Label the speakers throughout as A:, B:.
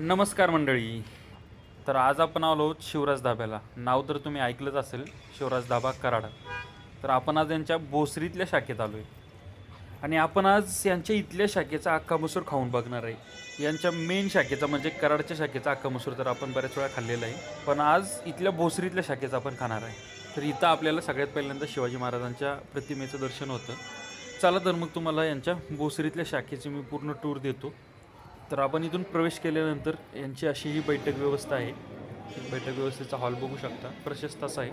A: नमस्कार मंडळी. तर आज आपण आलो आहोत शिवराज धाब्याला. नाव तर तुम्ही ऐकलंच असेल शिवराज धाबा कराड. तर आपण आज यांच्या बोसरीतल्या शाखेत आलो आहे आणि आपण आज यांच्या इथल्या शाखेचा अख्खा मसूर खाऊन बघणार आहे. यांच्या मेन शाखेचा म्हणजे कराडच्या शाखेचा अख्खा मसूर तर आपण बऱ्याच वेळा खाल्लेला आहे. पण आज इथल्या भोसरीतल्या शाखेचा आपण खाणार आहे. तर इथं आपल्याला सगळ्यात पहिल्यांदा शिवाजी महाराजांच्या प्रतिमेचं दर्शन होतं. चला तर मग तुम्हाला यांच्या भोसरीतल्या शाखेची मी पूर्ण टूर देतो. तर आपण इथून प्रवेश केल्यानंतर यांची अशी ही बैठक व्यवस्था आहे बैठक व्यवस्थेचा हॉल बघू शकता. प्रशस्त असा आहे.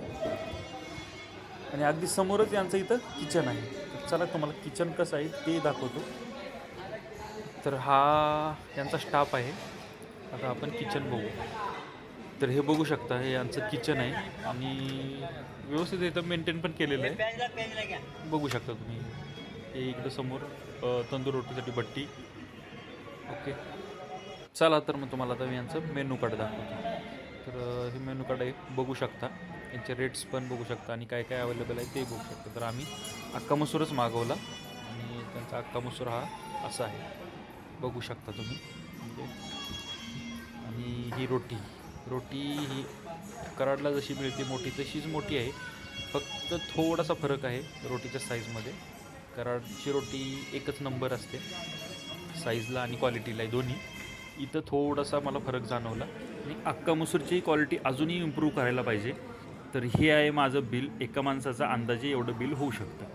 A: आणि अगदी समोरच यांचं इथं किचन आहे. तर चला तुम्हाला किचन कसं आहे ते दाखवतो. तर हा यांचा स्टाफ आहे. आता आपण किचन बघू. तर हे बघू शकता हे यांचं किचन आहे. आणि व्यवस्थित इथं मेंटेन पण केलेलं आहे. बघू शकता तुम्ही. हे इकडं समोर तंदूर रोटीसाठी भट्टी ओके. चला तर मग तुम्हाला आता मी यांचं मेनू कार्ड दाखवतो. तर हे मेनू कार्ड आहे बघू शकता. यांचे रेट्स पण बघू शकता आणि काय काय अवेलेबल आहे ते बघू शकता. तर आम्ही अक्का मसूरच मागवला आणि त्यांचा अक्का मसूर हा असा आहे. बघू शकता तुम्ही. म्हणजे आणि ही रोटी. रोटी ही कराडला जशी मिळते मोठी तशीच मोठी आहे. फक्त थोडासा फरक आहे रोटीच्या साईजमध्ये कराडची रोटी एकच नंबर असते. साईजला आणि क्वालिटीला दोन्ही. इथं थोडासा मला फरक जाणवला. आणि अक्का मसूरची क्वालिटी अजूनही इम्प्रूव्ह करायला पाहिजे. तर हे आहे माझं बिल एका माणसाचा अंदाजे एवढं बिल होऊ शकतं.